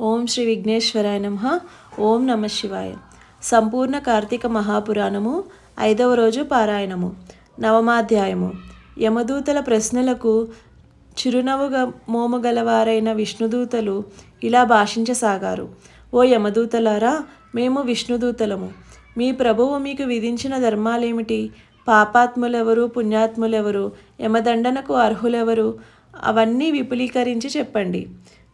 ఓం శ్రీ విఘ్నేశ్వరాయ నమ. ఓం నమ శివాయ. సంపూర్ణ కార్తీక మహాపురాణము ఐదవ రోజు పారాయణము నవమాధ్యాయము. యమదూతల ప్రశ్నలకు చిరునవ్వుగా మోమగలవారైన విష్ణుదూతలు ఇలా భాషించసాగారు. ఓ యమదూతలారా మేము విష్ణుదూతలము. మీ ప్రభువు మీకు విధించిన ధర్మాలేమిటి? పాపాత్ములెవరు పుణ్యాత్ములెవరు? యమదండనకు అర్హులెవరు? అవన్నీ విపులీకరించి చెప్పండి.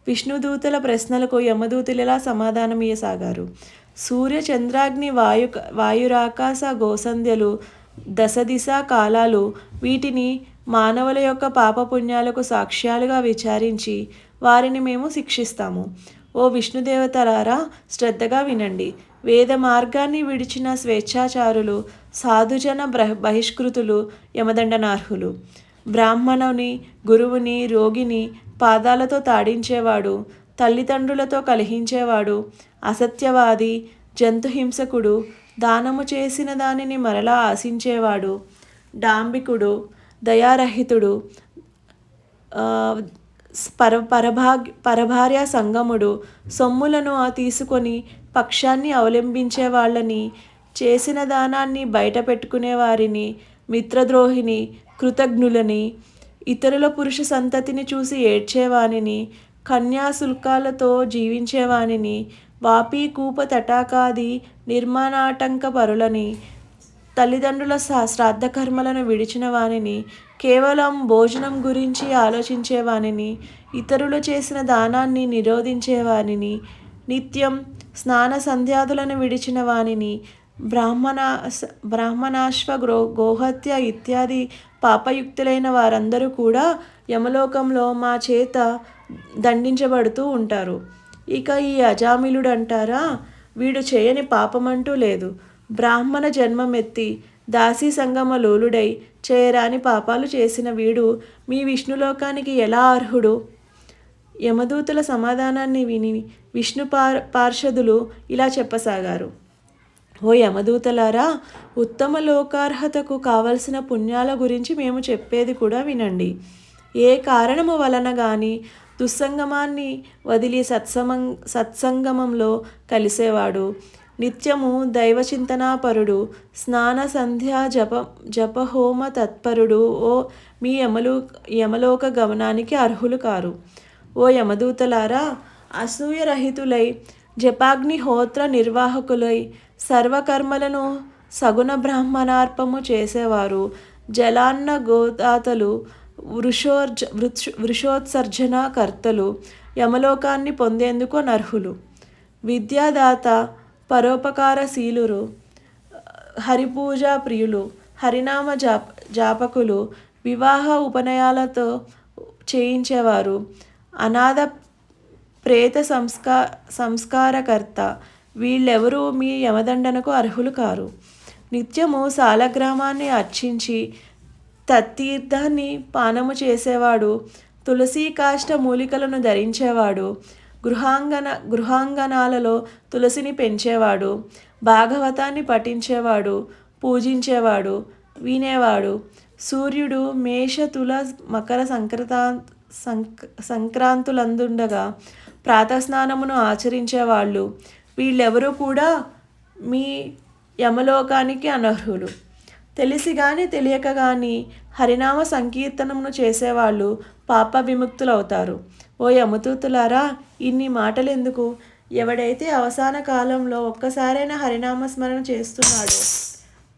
విష్ణుదూతల ప్రశ్నలకు యమదూతలిలా సమాధానం ఇయ్యసాగారు సూర్య చంద్రాగ్ని వాయు వాయురాకాశ గోసంధ్యలు దశ దిశ కాలాలు వీటిని మానవుల యొక్క పాపపుణ్యాలకు సాక్ష్యాలుగా విచారించి వారిని మేము శిక్షిస్తాము. ఓ విష్ణుదేవతలారా శ్రద్ధగా వినండి. వేద మార్గాన్ని విడిచిన స్వేచ్ఛాచారులు సాధుజన బహిష్కృతులు యమదండనార్హులు. బ్రాహ్మణుని గురువుని రోగిని పాదాలతో తాడించేవాడు తల్లిదండ్రులతో కలిహించేవాడు అసత్యవాది జంతుహింసకుడు దానము చేసిన దానిని మరలా ఆశించేవాడు డాంబికుడు దయారహితుడు పర పరభాగ్ పరభార్య సంగముడు సొమ్ములను ఆ తీసుకొని పక్షాన్ని అవలంబించే వాళ్ళని చేసిన దానాన్ని బయట పెట్టుకునే వారిని మిత్రద్రోహిని కృతజ్ఞులని ఇతరుల పురుష సంతతిని చూసి ఏడ్చేవానిని కన్యాశుల్కాలతో జీవించేవానిని వాపీ కూప తటాకాది నిర్మాణాటంక పరులని తల్లిదండ్రుల శ్రాద్ధ కర్మలను విడిచిన వానిని కేవలం భోజనం గురించి ఆలోచించేవానిని ఇతరులు చేసిన దానాన్ని నిరోధించేవానిని నిత్యం స్నాన సంధ్యాదులను విడిచిన వానిని బ్రాహ్మణ బ్రాహ్మణాశ్వ గ్రో గోహత్య ఇత్యాది పాపయుక్తులైన వారందరూ కూడా యమలోకంలో మా చేత దండించబడుతూ ఉంటారు. ఇక ఈ అజామిలుడు అంటారా వీడు చేయని పాపమంటూ లేదు. బ్రాహ్మణ జన్మమెత్తి దాసీ సంగమ లోలుడై చేయరాని పాపాలు చేసిన వీడు మీ విష్ణులోకానికి ఎలా అర్హుడు? యమదూతుల సమాధానాన్ని విని విష్ణు పార్ పార్షదులు ఇలా చెప్పసాగారు. ఓ యమదూతలారా ఉత్తమ లోకార్హతకు కావలసిన పుణ్యాల గురించి మేము చెప్పేది కూడా వినండి. ఏ కారణము వలన కానీ దుస్సంగమాన్ని వదిలి సత్సమం సత్సంగమంలో కలిసేవాడు. నిత్యము దైవచింతనాపరుడు స్నాన సంధ్యా జప జపహోమ తత్పరుడు ఓ మీ యమలు యమలోక గమనానికి అర్హులు కారు. ఓ యమదూతలారా అసూయరహితులై జపాగ్నిహోత్ర నిర్వాహకులై సర్వకర్మలను సగుణ బ్రాహ్మణార్పము చేసేవారు. జలాన్న గోదాతలు వృషోర్జ వృక్ష వృషోత్సర్జన కర్తలు యమలోకాన్ని పొందేందుకు నర్హులు విద్యాదాత పరోపకారశీలురు హరిపూజా ప్రియులు హరినామ జాప జాపకులు వివాహ ఉపనయాలతో చేయించేవారు. అనాథ ప్రేత సంస్కా సంస్కారకర్త వీళ్ళెవరూ మీ యమదండనకు అర్హులు కారు. నిత్యము సాలగ్రామాన్ని అర్చించి తత్తీర్థాన్ని పానము చేసేవాడు తులసీ కాష్ట మూలికలను ధరించేవాడు గృహాంగన గృహాంగణాలలో తులసిని పెంచేవాడు భాగవతాన్ని పఠించేవాడు పూజించేవాడు వినేవాడు. సూర్యుడు మేష తుల మకర సంక్రతా సంక్ సంక్రాంతులందుండగా ప్రాతస్నానమును ఆచరించేవాళ్ళు. వీళ్ళెవరూ కూడా మీ యమలోకానికి అనర్హులు. తెలిసి కానీ తెలియక కానీ హరినామ సంకీర్తనమును చేసేవాళ్ళు పాప విముక్తులవుతారు. ఓ యమతూతులారా ఇన్ని మాటలు ఎందుకు ఎవడైతే అవసాన కాలంలో ఒక్కసారైనా హరినామ స్మరణ చేస్తున్నాడో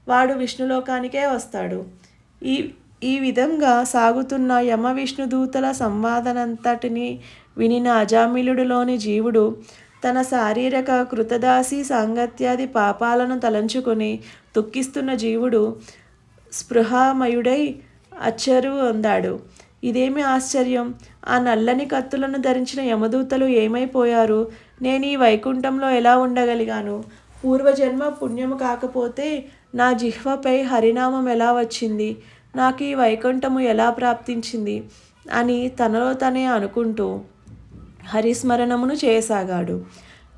వాడు విష్ణులోకానికే వస్తాడు. ఈ ఈ విధంగా సాగుతున్న యమ విష్ణుదూతల సంవాదనంతటిని వినిన అజామిలుడులోని జీవుడు తన శారీరక కృతదాసి సాంగత్యాది పాపాలను తలంచుకొని దుఃఖిస్తున్న జీవుడు స్పృహామయుడై అచ్చరు అందాడు. ఇదేమి ఆశ్చర్యం? ఆ నల్లని కత్తులను ధరించిన యమదూతలు ఏమైపోయారు? నేను ఈ వైకుంఠంలో ఎలా ఉండగలిగాను? పూర్వజన్మ పుణ్యము కాకపోతే నా జిహ్వపై హరినామం ఎలా వచ్చింది? నాకు ఈ వైకుంఠము ఎలా ప్రాప్తించింది? అని తనలో తనే అనుకుంటూ హరిస్మరణమును చేయసాగాడు.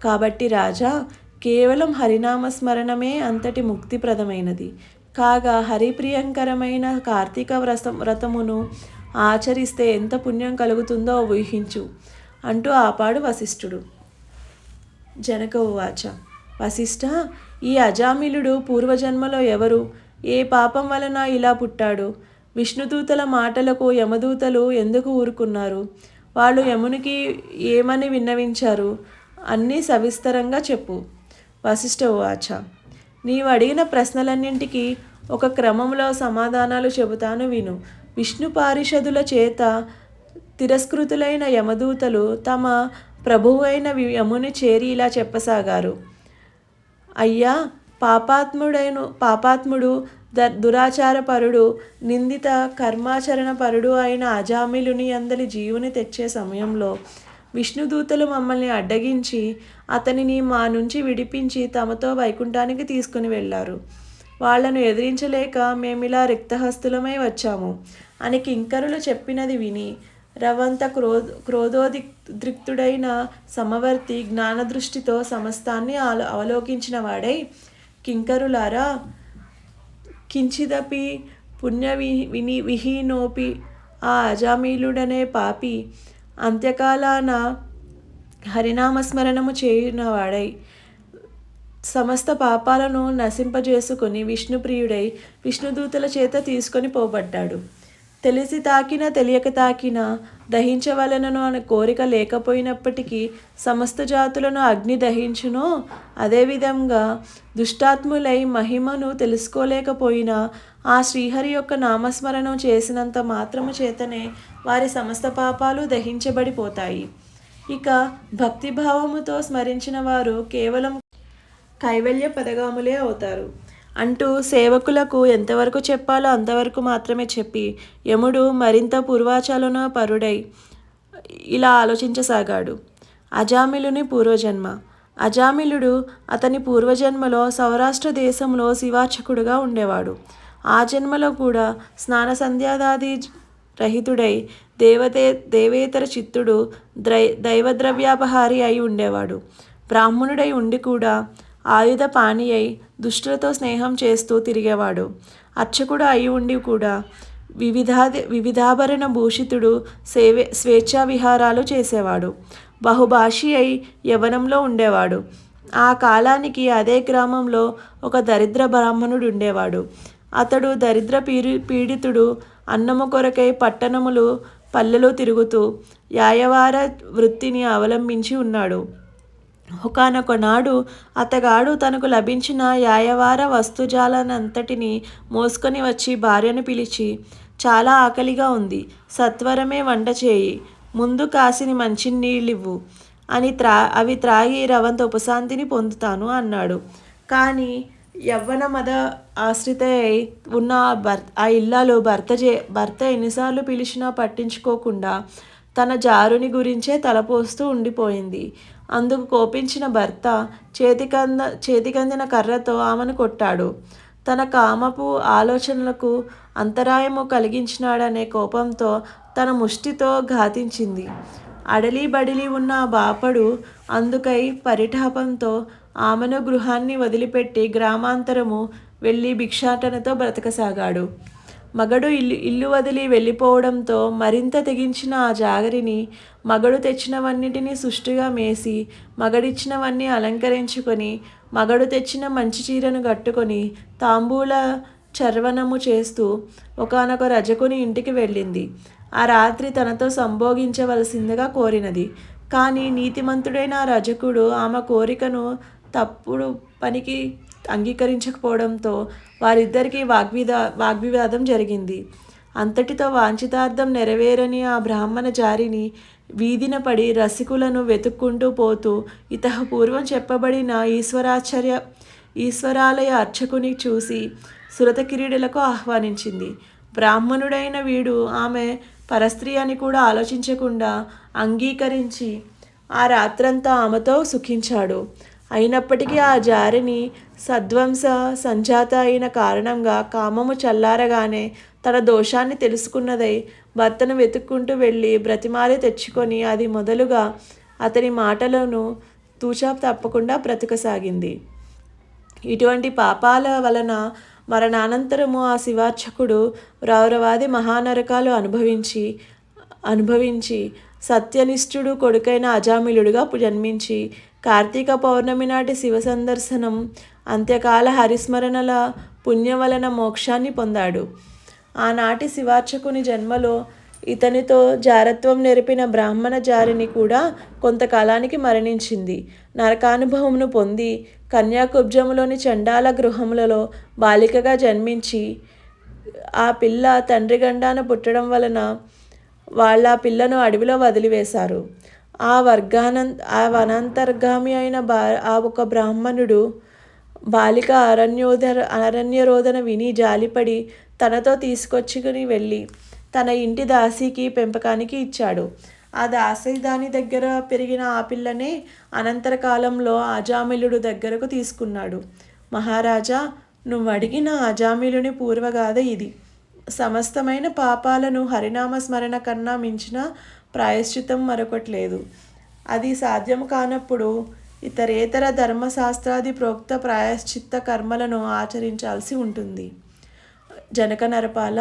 కాబట్టి రాజా కేవలం హరినామస్మరణమే అంతటి ముక్తిప్రదమైనది. కాగా హరిప్రియంకరమైన కార్తీక వ్రతం వ్రతమును ఆచరిస్తే ఎంత పుణ్యం కలుగుతుందో ఊహించు. అంటూ ఆపాడు వశిష్ఠుడు. జనక ఉవాచ వశిష్ఠ ఈ అజామిలుడు పూర్వజన్మలో ఎవరు? ఏ పాపం వలన ఇలా పుట్టాడు? విష్ణుదూతల మాటలకు యమదూతలు ఎందుకు ఊరుకున్నారు? వాళ్ళు యమునికి ఏమని విన్నవించారు? అన్నీ సవిస్తరంగా చెప్పు. వశిష్ఠ ఉవాచ. నీవు అడిగిన ప్రశ్నలన్నింటికీ ఒక క్రమంలో సమాధానాలు చెబుతాను విను. విష్ణు పారిషదుల చేత తిరస్కృతులైన యమదూతలు తమ ప్రభువు అయిన యముని చేరి ఇలా చెప్పసాగారు. అయ్యా పాపాత్ముడైన పాపాత్ముడు ద దురాచారపరుడు నిందిత కర్మాచరణ పరుడు అయిన అజామిలుని అందలి జీవుని తెచ్చే సమయంలో విష్ణుదూతలు మమ్మల్ని అడ్డగించి అతనిని మా నుంచి విడిపించి తమతో వైకుంఠానికి తీసుకుని వెళ్ళారు. వాళ్ళను ఎదిరించలేక మేమిలా రిక్తహస్తులమై వచ్చాము. అని కింకరులు చెప్పినది విని రవంత క్రో క్రోధోదిద్రిక్తుడైన సమవర్తి జ్ఞానదృష్టితో సమస్తాన్ని అవలోకించిన వాడై కింకరులారా కించిదపి పుణ్య విని విహీనోపి ఆ అజామీలుడనే పాపి అంత్యకాలాన హరినామస్మరణము చేయునవాడై సమస్త పాపాలను నశింపజేసుకొని విష్ణుప్రియుడై విష్ణుదూతల చేత తీసుకొని పోబడ్డాడు. తెలిసి తాకిన తెలియక తాకిన దహించవలనను అనే కోరిక లేకపోయినప్పటికీ సమస్త జాతులను అగ్ని దహించునో. అదేవిధంగా దుష్టాత్ములై మహిమను తెలుసుకోలేకపోయినా ఆ శ్రీహరి యొక్క నామస్మరణం చేసినంత మాత్రము చేతనే వారి సమస్త పాపాలు దహించబడిపోతాయి. ఇక భక్తిభావముతో స్మరించిన వారు కేవలం కైవల్య పదగాములే అవుతారు. అంటూ సేవకులకు ఎంతవరకు చెప్పాలో అంతవరకు మాత్రమే చెప్పి యముడు మరింత పూర్వాచాలన పరుడై ఇలా ఆలోచించసాగాడు. అజామిలుని పూర్వజన్మ. అజామిలుడు అతని పూర్వజన్మలో సౌరాష్ట్ర దేశంలో శివార్చకుడుగా ఉండేవాడు. ఆ జన్మలో కూడా స్నాన సంధ్యాదాది రహితుడై దేవతే దేవేతర చిత్తుడు ద్రై దైవద్రవ్యాపహారి అయి ఉండేవాడు. బ్రాహ్మణుడై ఉండి కూడా ఆయుధ పాణి అయి దుష్టులతో స్నేహం చేస్తూ తిరిగేవాడు. అర్చకుడు అయి ఉండి కూడా వివిధా వివిధాభరణ భూషితుడు సేవే స్వేచ్ఛా విహారాలు చేసేవాడు. బహుభాషి అయి యవనంలో ఉండేవాడు. ఆ కాలానికి అదే గ్రామంలో ఒక దరిద్ర బ్రాహ్మణుడు ఉండేవాడు అతడు దరిద్ర పీడి పీడితుడు అన్నము కొరకై పట్టణములు పల్లెలు తిరుగుతూ యాయవార వృత్తిని అవలంబించి ఉన్నాడు. ఒకనొకనాడు అతగాడు తనకు లభించిన యాయవార వస్తుజాలనంతటిని మోసుకొని వచ్చి భార్యను పిలిచి చాలా ఆకలిగా ఉంది సత్వరమే వంట చేయి ముందు కాసిని మంచినీళ్ళివ్వు అని త్రా అవి త్రాగి రవంత ఉపశాంతిని పొందుతాను అన్నాడు. కానీ యవ్వన మద ఆశ్రిత ఉన్న భర్త ఆ ఇల్లాలో భర్త చే భర్త ఎన్నిసార్లు పిలిచినా పట్టించుకోకుండా తన జారుని గురించే తలపోస్తూ ఉండిపోయింది. అందుకు కోపించిన భర్త చేతికంద చేతికందిన కర్రతో ఆమెను కొట్టాడు. తన కామపు ఆలోచనలకు అంతరాయము కలిగించినాడనే కోపంతో తన ముష్టితో ఘాతించింది. అడలి బడిలి ఉన్న బాపడు అందుకై పరిఠాపంతో ఆమెను గృహాన్ని వదిలిపెట్టి గ్రామాంతరము వెళ్ళి భిక్షాటనతో బ్రతకసాగాడు. మగడు ఇల్లు ఇల్లు వదిలి వెళ్ళిపోవడంతో మరింత తెగించిన ఆ జాగరిని మగడు తెచ్చినవన్నిటినీ సుష్టిగా మేసి మగడిచ్చినవన్నీ అలంకరించుకొని మగడు తెచ్చిన మంచి చీరను కట్టుకొని తాంబూల చర్వనము చేస్తూ ఒకనొక రజకుని ఇంటికి వెళ్ళింది. ఆ రాత్రి తనతో సంభోగించవలసిందిగా కోరినది. కానీ నీతిమంతుడైన ఆ రజకుడు ఆమె కోరికను తప్పుడు పనికి అంగీకరించకపోవడంతో వారిద్దరికీ వాగ్విదా వాగ్వివాదం జరిగింది. అంతటితో వాంఛితార్థం నెరవేరని ఆ బ్రాహ్మణ జారిని వీధిన పడి రసికులను వెతుక్కుంటూ పోతూ ఇతహ పూర్వం చెప్పబడిన ఈశ్వరాచార్య ఈశ్వరాలయ అర్చకుని చూసి సురతకిరీడులకు ఆహ్వానించింది. బ్రాహ్మణుడైన వీడు ఆమె పరస్త్రీ అని కూడా ఆలోచించకుండా అంగీకరించి ఆ రాత్రంతా ఆమెతో సుఖించాడు. అయినప్పటికీ ఆ జారిని సద్వంస సంజాత అయిన కారణంగా కామము చల్లారగానే తన దోషాన్ని తెలుసుకున్నదై భర్తను వెతుక్కుంటూ వెళ్ళి బ్రతిమాలి తెచ్చుకొని అది మొదలుగా అతని మాటలను తూచా తప్పకుండా బ్రతకసాగింది. ఇటువంటి పాపాల వలన మరణానంతరము ఆ శివార్చకుడు రౌరవాది మహానరకాలు అనుభవించి అనుభవించి సత్యనిష్ఠుడు కొడుకైన అజామిలుడుగా జన్మించి కార్తీక పౌర్ణమి నాటి శివ సందర్శనం అంత్యకాల హరిస్మరణల పుణ్యం వలన మోక్షాన్ని పొందాడు. ఆనాటి శివార్చకుని జన్మలో ఇతనితో జారత్వం నెరిపిన బ్రాహ్మణ జారిని కూడా కొంతకాలానికి మరణించింది. నరకానుభవమును పొంది కన్యాకుబ్జములోని చండాల గృహములలో బాలికగా జన్మించి ఆ పిల్ల తండ్రి గండాన పుట్టడం వలన వాళ్ళ పిల్లను అడవిలో వదిలివేశారు. ఆ వర్గానం ఆ వనాంతర్గామి అయిన బా ఆ ఒక బ్రాహ్మణుడు బాలిక అరణ్యోద అరణ్యరోధన విని జాలిపడి తనతో తీసుకొచ్చుకుని వెళ్ళి తన ఇంటి దాసికి పెంపకానికి ఇచ్చాడు. ఆ దాసి దాని దగ్గర పెరిగిన ఆ పిల్లనే అనంతర కాలంలో అజామిలుడు దగ్గరకు తీసుకున్నాడు. మహారాజా నువ్వు అడిగిన అజామిలుని పూర్వగాథ ఇది. సమస్తమైన పాపాలను హరినామ స్మరణ కన్నా మించిన ప్రాయశ్చితం మరొకటి లేదు. అది సాధ్యం కానప్పుడు ఇతరేతర ధర్మశాస్త్రాది ప్రోక్త ప్రాయశ్చిత్త కర్మలను ఆచరించాల్సి ఉంటుంది. జనక నరపాల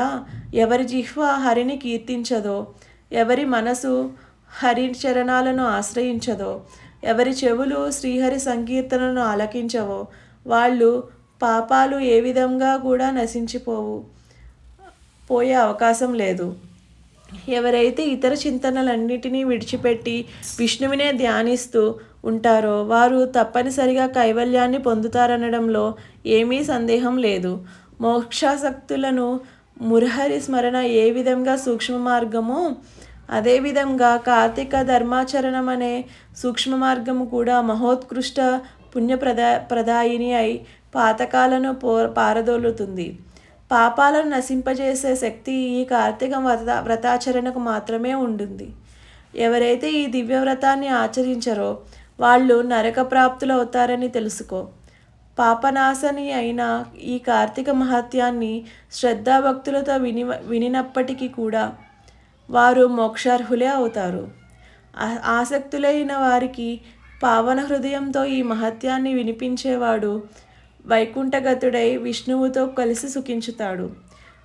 ఎవరి జిహ్వ హరిని కీర్తించదో ఎవరి మనసు హరి చరణాలను ఆశ్రయించదో ఎవరి చెవులు శ్రీహరి సంకీర్తనను ఆలకించవో వాళ్ళు పాపాలు ఏ విధంగా కూడా నశించిపోవు పోయే అవకాశం లేదు. ఎవరైతే ఇతర చింతనలన్నిటినీ విడిచిపెట్టి విష్ణువినే ధ్యానిస్తూ ఉంటారో వారు తప్పనిసరిగా కైవల్యాన్ని పొందుతారనడంలో ఏమీ సందేహం లేదు. మోక్షాసక్తులను మురహరి స్మరణ ఏ విధంగా సూక్ష్మ మార్గమో అదేవిధంగా కార్తీక ధర్మాచరణం అనే సూక్ష్మ మార్గము కూడా మహోత్కృష్ట పుణ్యప్రదా ప్రదాయిని అయి పాతకాలను పో పారదోలుతుంది. పాపాలను నశింపజేసే శక్తి ఈ కార్తీక వ్రత వ్రతాచరణకు మాత్రమే ఉంటుంది ఎవరైతే ఈ దివ్య వ్రతాన్ని ఆచరించరో వాళ్ళు నరక ప్రాప్తులు అవుతారని తెలుసుకో. పాపనాశని అయిన ఈ కార్తీక మహత్యాన్ని శ్రద్ధాభక్తులతో విని వినినప్పటికీ కూడా వారు మోక్షార్హులే అవుతారు. ఆసక్తులైన వారికి పావన హృదయంతో ఈ మహత్యాన్ని వినిపించేవాడు వైకుంఠగతుడై విష్ణువుతో కలిసి సుఖించుతాడు.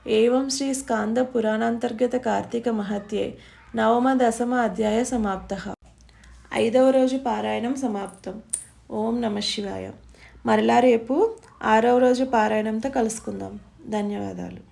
ఏవం శ్రీ స్కాంద పురాణాంతర్గత కార్తీక మహత్యే. నవమ దశమ అధ్యాయ సమాప్త. ఐదవ రోజు పారాయణం సమాప్తం. ఓం నమ శివాయ. మరలా రేపు ఆరవ రోజు పారాయణంతో కలుసుకుందాం. ధన్యవాదాలు.